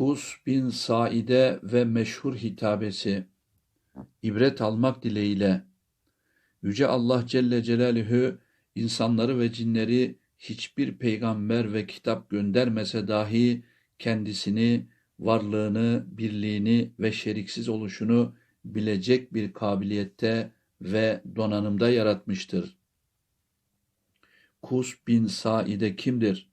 Kus bin Saide ve meşhur hitabesi ibret almak dileğiyle Yüce Allah Celle Celaluhu insanları ve cinleri hiçbir peygamber ve kitap göndermese dahi kendisini, varlığını, birliğini ve şeriksiz oluşunu bilecek bir kabiliyette ve donanımda yaratmıştır. Kus bin Saide kimdir?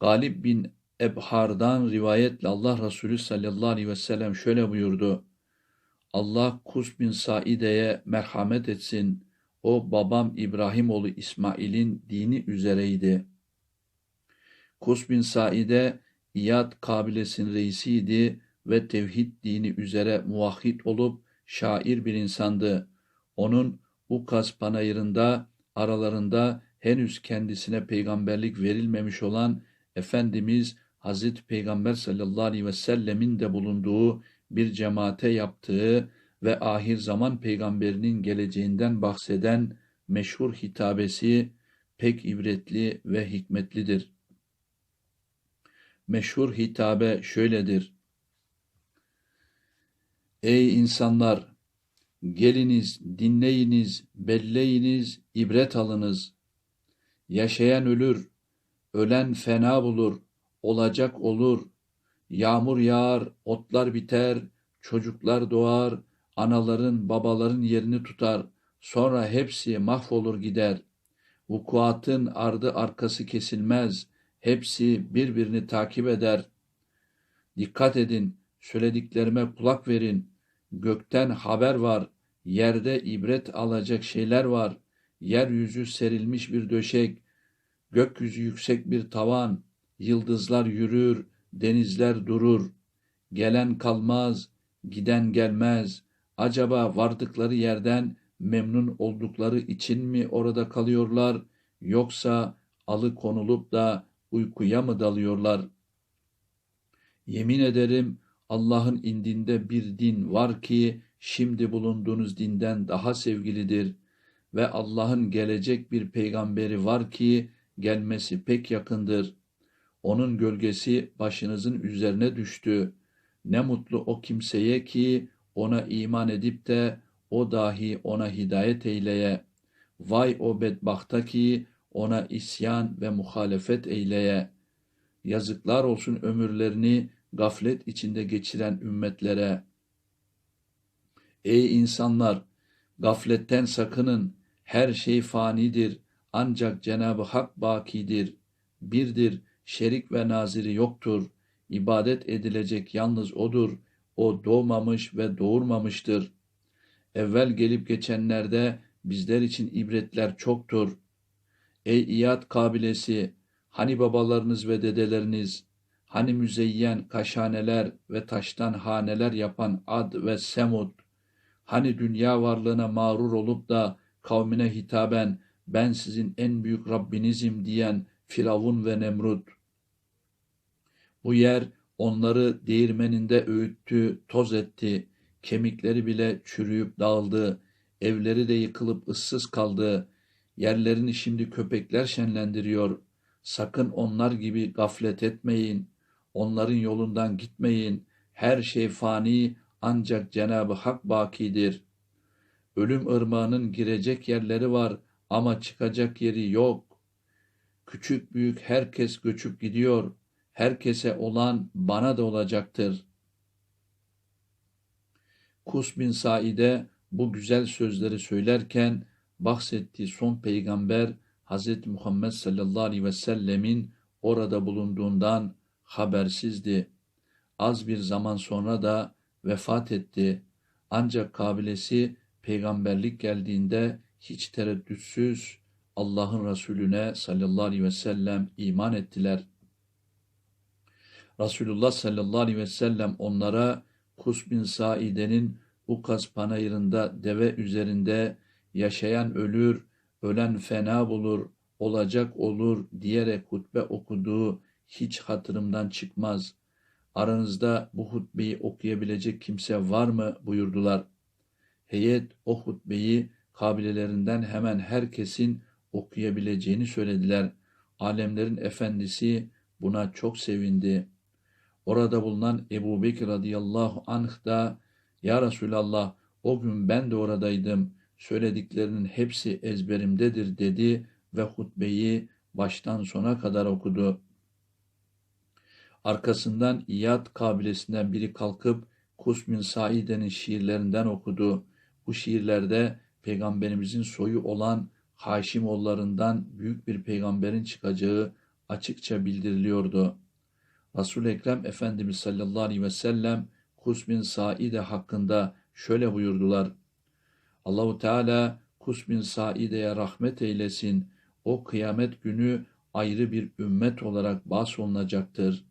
Galip bin Ebhar'dan rivayetle Allah Resulü sallallahu aleyhi ve sellem şöyle buyurdu. Allah Kus bin Saide'ye merhamet etsin. O babam İbrahim oğlu İsmail'in dini üzereydi. Kus bin Saide İyad kabilesinin reisiydi ve tevhid dini üzere muvahhid olup şair bir insandı. Onun Ukaz panayırında aralarında henüz kendisine peygamberlik verilmemiş olan Efendimiz Hazreti Peygamber sallallahu aleyhi ve sellemin de bulunduğu bir cemaate yaptığı ve ahir zaman peygamberinin geleceğinden bahseden meşhur hitabesi pek ibretli ve hikmetlidir. Meşhur hitabe şöyledir. Ey insanlar! Geliniz, dinleyiniz, belleyiniz, ibret alınız. Yaşayan ölür, ölen fena bulur, olacak olur. Yağmur yağar, otlar biter, çocuklar doğar, anaların, babaların yerini tutar. Sonra hepsi mahvolur gider. Vukuatın ardı arkası kesilmez. Hepsi birbirini takip eder. Dikkat edin, söylediklerime kulak verin. Gökten haber var, yerde ibret alacak şeyler var. Yeryüzü serilmiş bir döşek, gökyüzü yüksek bir tavan, yıldızlar yürür, denizler durur. Gelen kalmaz, giden gelmez. Acaba vardıkları yerden memnun oldukları için mi orada kalıyorlar, yoksa alıkonulup da uykuya mı dalıyorlar? Yemin ederim Allah'ın indinde bir din var ki şimdi bulunduğunuz dinden daha sevgilidir ve Allah'ın gelecek bir peygamberi var ki gelmesi pek yakındır. Onun gölgesi başınızın üzerine düştü. Ne mutlu o kimseye ki ona iman edip de o dahi ona hidayet eyleye. Vay o bedbahta ki ona isyan ve muhalefet eyleye. Yazıklar olsun ömürlerini gaflet içinde geçiren ümmetlere. Ey insanlar! Gafletten sakının. Her şey fanidir. Ancak Cenab-ı Hak bakidir. Birdir, şerik ve naziri yoktur. İbadet edilecek yalnız O'dur. O doğmamış ve doğurmamıştır. Evvel gelip geçenlerde bizler için ibretler çoktur. Ey İyad kabilesi, hani babalarınız ve dedeleriniz, hani müzeyyen kaşhaneler ve taştan haneler yapan Ad ve Semud, hani dünya varlığına mağrur olup da kavmine hitaben ben sizin en büyük Rabbinizim diyen Firavun ve Nemrut. Bu yer onları değirmeninde öğüttü, toz etti, kemikleri bile çürüyüp dağıldı, evleri de yıkılıp ıssız kaldı, yerlerini şimdi köpekler şenlendiriyor. Sakın onlar gibi gaflet etmeyin, onların yolundan gitmeyin, her şey fani ancak Cenab-ı Hak bakidir. Ölüm ırmağının girecek yerleri var ama çıkacak yeri yok. Küçük büyük herkes göçüp gidiyor. Herkese olan bana da olacaktır. Kus bin Saide bu güzel sözleri söylerken bahsettiği son peygamber Hz. Muhammed sallallahu aleyhi ve sellemin orada bulunduğundan habersizdi. Az bir zaman sonra da vefat etti. Ancak kabilesi peygamberlik geldiğinde hiç tereddütsüz Allah'ın Resulüne sallallahu aleyhi ve sellem iman ettiler. Resulullah sallallahu aleyhi ve sellem onlara Kus bin Saide'nin Ukaz panayırında deve üzerinde yaşayan ölür, ölen fena bulur, olacak olur diyerek hutbe okuduğu hiç hatırımdan çıkmaz. Aranızda bu hutbeyi okuyabilecek kimse var mı buyurdular. Heyet o hutbeyi kabilelerinden hemen herkesin okuyabileceğini söylediler. Alemlerin efendisi buna çok sevindi. Orada bulunan Ebu Bekir radıyallahu anh da Ya Resulallah o gün ben de oradaydım. Söylediklerinin hepsi ezberimdedir dedi ve hutbeyi baştan sona kadar okudu. Arkasından İyad kabilesinden biri kalkıp Kus bin Saide'nin şiirlerinden okudu. Bu şiirlerde peygamberimizin soyu olan Haşimoğullarından büyük bir peygamberin çıkacağı açıkça bildiriliyordu. Resul Ekrem Efendimiz sallallahu aleyhi ve sellem Kus bin Saide hakkında şöyle buyurdular. Allahu Teala Kus bin Saide'ye rahmet eylesin. O kıyamet günü ayrı bir ümmet olarak bahsolunacaktır.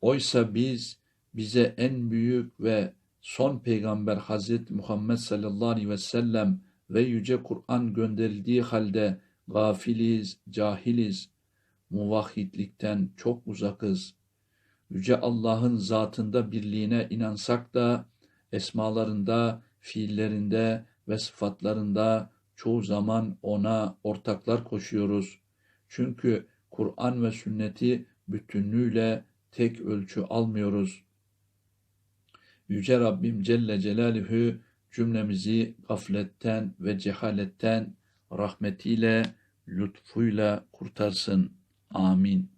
Oysa biz bize en büyük ve son peygamber Hazreti Muhammed sallallahu aleyhi ve sellem ve yüce Kur'an gönderildiği halde gafiliz, cahiliz, muvahhidlikten çok uzakız. Yüce Allah'ın zatında birliğine inansak da esmalarında, fiillerinde ve sıfatlarında çoğu zaman ona ortaklar koşuyoruz. Çünkü Kur'an ve sünneti bütünlüğüyle tek ölçü almıyoruz. Yüce Rabbim Celle Celaluhu cümlemizi gafletten ve cehaletten rahmetiyle, lütfuyla kurtarsın. Amin.